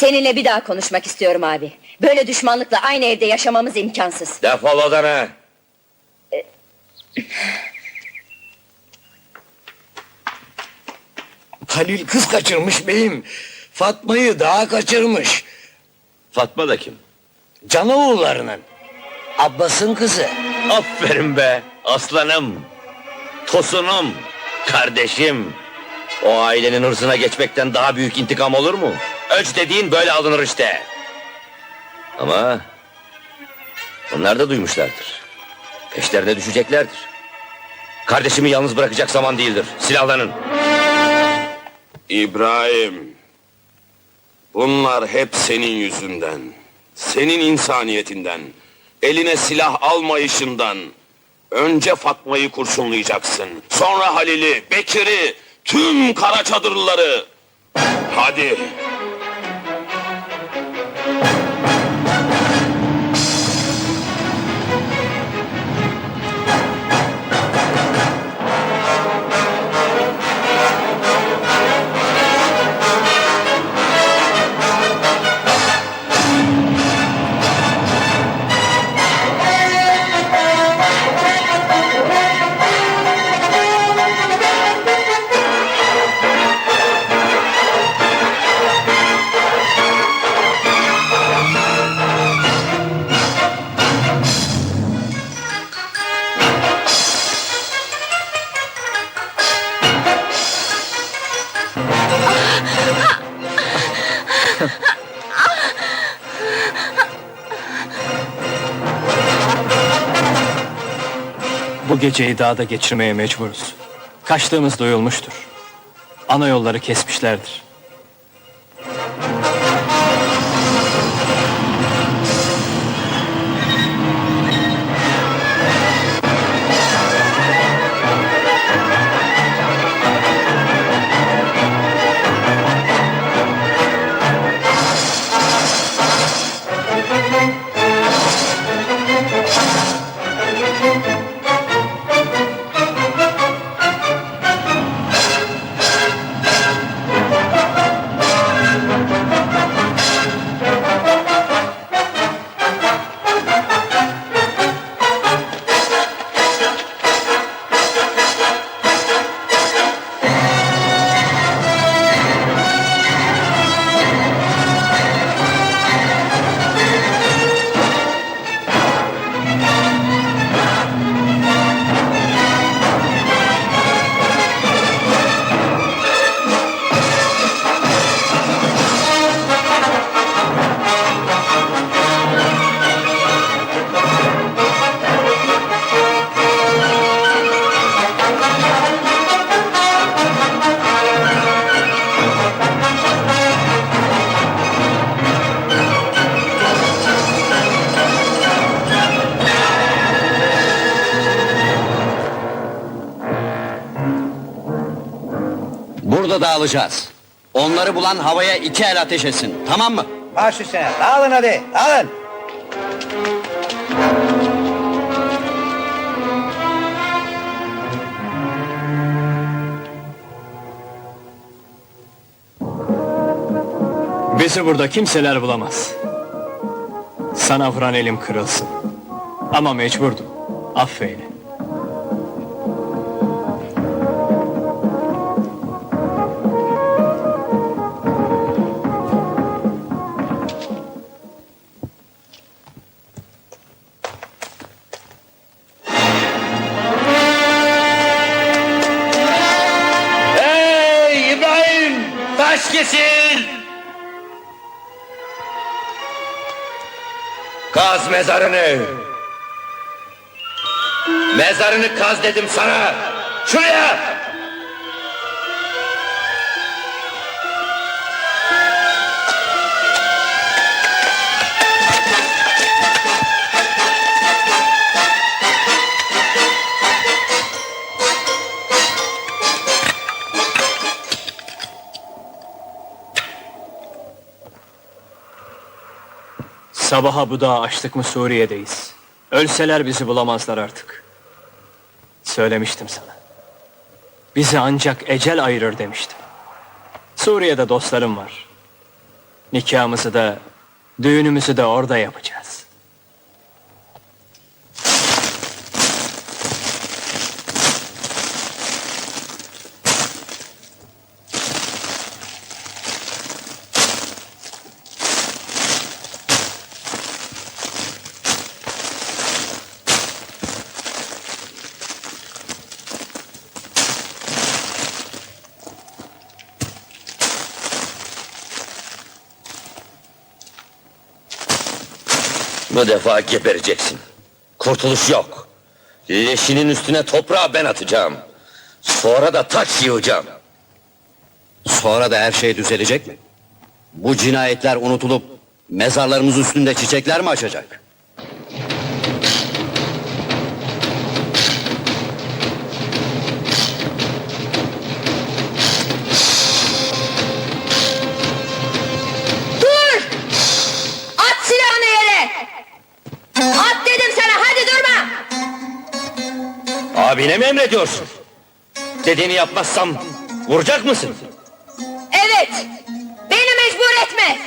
Seninle bir daha konuşmak istiyorum abi. Böyle düşmanlıkla aynı evde yaşamamız imkansız. Defol odana. Halil kız kaçırmış beyim. Fatma'yı daha kaçırmış. Fatma da kim? Canoğullarının. Abbas'ın kızı. Aferin be aslanım. Tosunum. Kardeşim. O ailenin hırsına geçmekten daha büyük intikam olur mu? Öç dediğin böyle alınır işte. Ama... Onlar da duymuşlardır. Peşlerine düşeceklerdir. Kardeşimi yalnız bırakacak zaman değildir. Silahlanın. İbrahim. Bunlar hep senin yüzünden. Senin insaniyetinden. Eline silah almayışından. Önce Fatma'yı kurşunlayacaksın. Sonra Halil'i, Bekir'i, tüm kara çadırlıları. Hadi. Geceyi dağda geçirmeye mecburuz. Kaçtığımız duyulmuştur. Ana yolları kesmişlerdir. Burada dağılacağız. Onları bulan havaya iki el ateş etsin. Tamam mı? Baş üstüne. Dağılın hadi. Dağılın. Bizi burada kimseler bulamaz. Sana vuran elim kırılsın. Ama mecburdum. Affeyle. Taş kesil! Kaz mezarını! Mezarını kaz dedim sana! Şuraya! Sabaha bu dağı açtık mı Suriye'deyiz. Ölseler bizi bulamazlar artık. Söylemiştim sana. Bizi ancak ecel ayırır demiştim. Suriye'de dostlarım var. Nikahımızı da, düğünümüzü de orada yapacağız. Bu defa gebereceksin. Kurtuluş yok. Leşinin üstüne toprağı ben atacağım. Sonra da taş yığacağım. Sonra da her şey düzelecek mi? Bu cinayetler unutulup mezarlarımız üstünde çiçekler mi açacak? Abine mi emrediyorsun? Dediğini yapmazsam vuracak mısın? Evet! Beni mecbur etme!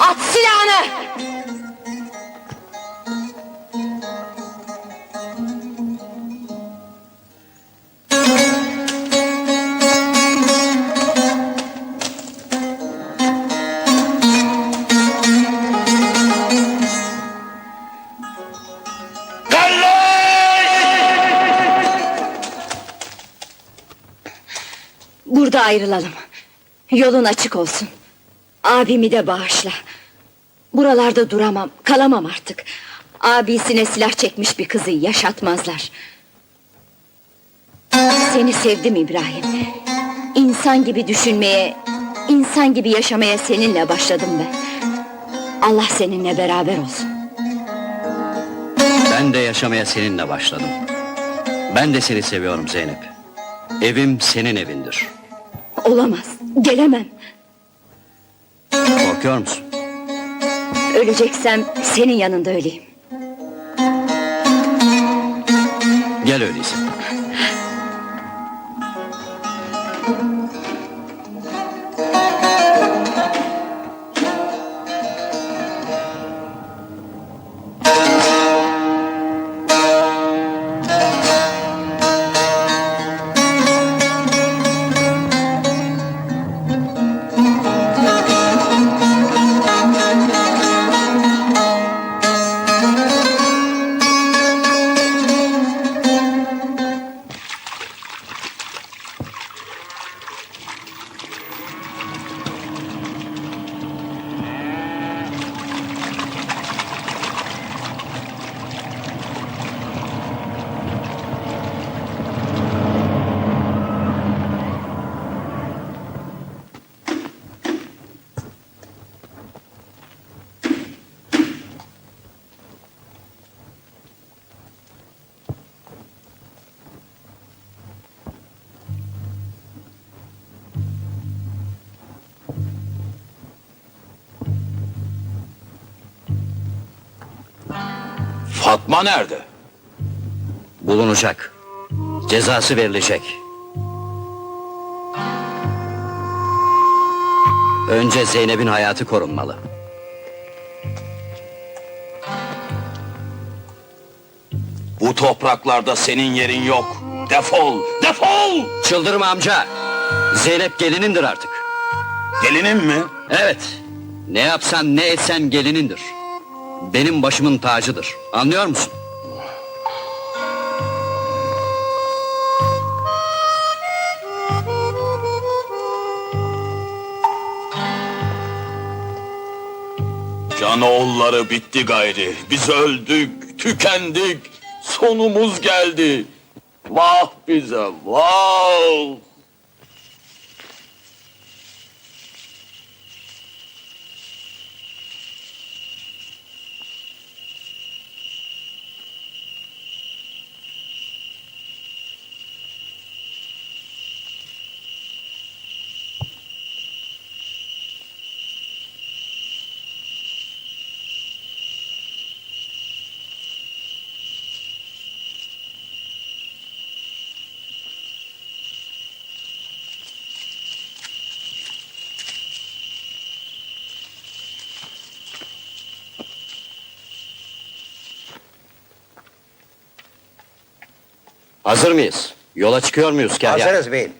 At silahını! Ayrılalım. Yolun açık olsun. Abimi de bağışla. Buralarda duramam, kalamam artık. Abisine silah çekmiş bir kızı yaşatmazlar. Seni sevdim İbrahim. İnsan gibi düşünmeye, insan gibi yaşamaya seninle başladım ben. Allah seninle beraber olsun. Ben de yaşamaya seninle başladım. Ben de seni seviyorum Zeynep. Evim senin evindir. Olamaz, gelemem. Korkuyor musun? Öleceksem senin yanında öleyim. Gel öyleyse. Fatma nerede? Bulunacak. Cezası verilecek. Önce Zeynep'in hayatı korunmalı. Bu topraklarda senin yerin yok. Defol, defol! Çıldırma amca. Zeynep gelinindir artık. Gelinim mi? Evet. Ne yapsan ne etsen gelinindir. Benim başımın tacıdır. Anlıyor musun? Canoğulları bitti gayri. Biz öldük, tükendik. Sonumuz geldi. Vah bize, vah! Hazır mıyız? Yola çıkıyor muyuz Kahya? Hazırız beyim.